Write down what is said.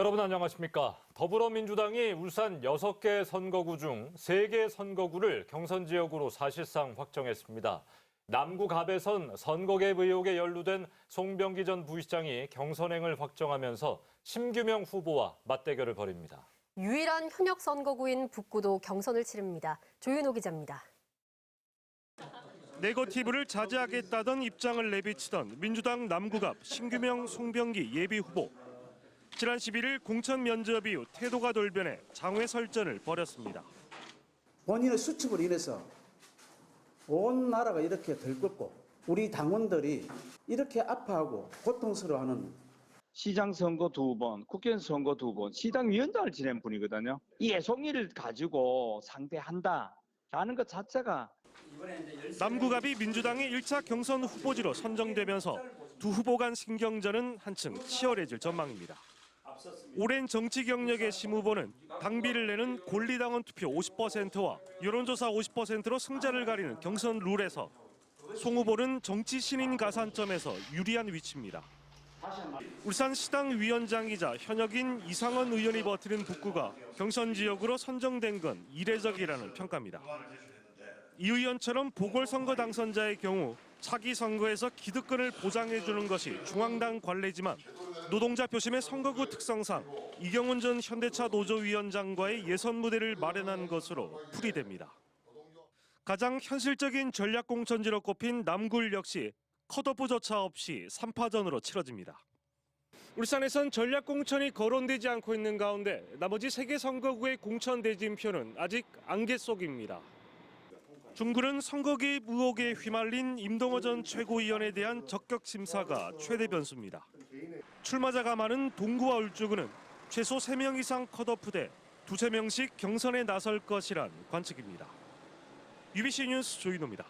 여러분 안녕하십니까? 더불어민주당이 울산 6개 선거구 중 3개 선거구를 경선 지역으로 사실상 확정했습니다. 남구 갑에선 선거개 의혹에 연루된 송병기 전 부시장이 경선행을 확정하면서 심규명 후보와 맞대결을 벌입니다. 유일한 현역 선거구인 북구도 경선을 치릅니다. 조윤호 기자입니다. 네거티브를 자제하겠다던 입장을 내비치던 민주당 남구갑 신규명 송병기 예비 후보. 지난 11일 공천 면접 이후 태도가 돌변해 장외 설전을 벌였습니다. 본인의 수첩으로 인해서 온 나라가 이렇게 들끓고 우리 당원들이 이렇게 아파하고 고통스러워하는 시장 선거 두 번, 국회의원 선거 두 번, 시당 위원장을 지낸 분이거든요. 이 애송이를 가지고 상대한다라는 것 자체가 남구갑이 민주당의 1차 경선 후보지로 선정되면서 두 후보 간 신경전은 한층 치열해질 전망입니다. 오랜 정치 경력의 심 후보는 당비를 내는 권리당원 투표 50%와 여론조사 50%로 승자를 가리는 경선 룰에서 송 후보는 정치 신인 가산점에서 유리한 위치입니다. 울산 시당 위원장이자 현역인 이상원 의원이 버티는 북구가 경선 지역으로 선정된 건 이례적이라는 평가입니다. 이 의원처럼 보궐선거 당선자의 경우 차기 선거에서 기득권을 보장해 주는 것이 중앙당 관례지만 노동자 표심의 선거구 특성상 이경훈 전 현대차 노조위원장과의 예선 무대를 마련한 것으로 풀이됩니다. 가장 현실적인 전략 공천지로 꼽힌 남굴 역시 컷오프조차 없이 3파전으로 치러집니다. 울산에선 전략 공천이 거론되지 않고 있는 가운데 나머지 세개 선거구의 공천 대진표는 아직 안개 속입니다. 중구는 선거 개입 의혹에 휘말린 임동호 전 최고위원에 대한 적격 심사가 최대 변수입니다. 출마자가 많은 동구와 울주구는 최소 3명 이상 컷오프돼 두세 명씩 경선에 나설 것이란 관측입니다. UBC 뉴스 조인호입니다.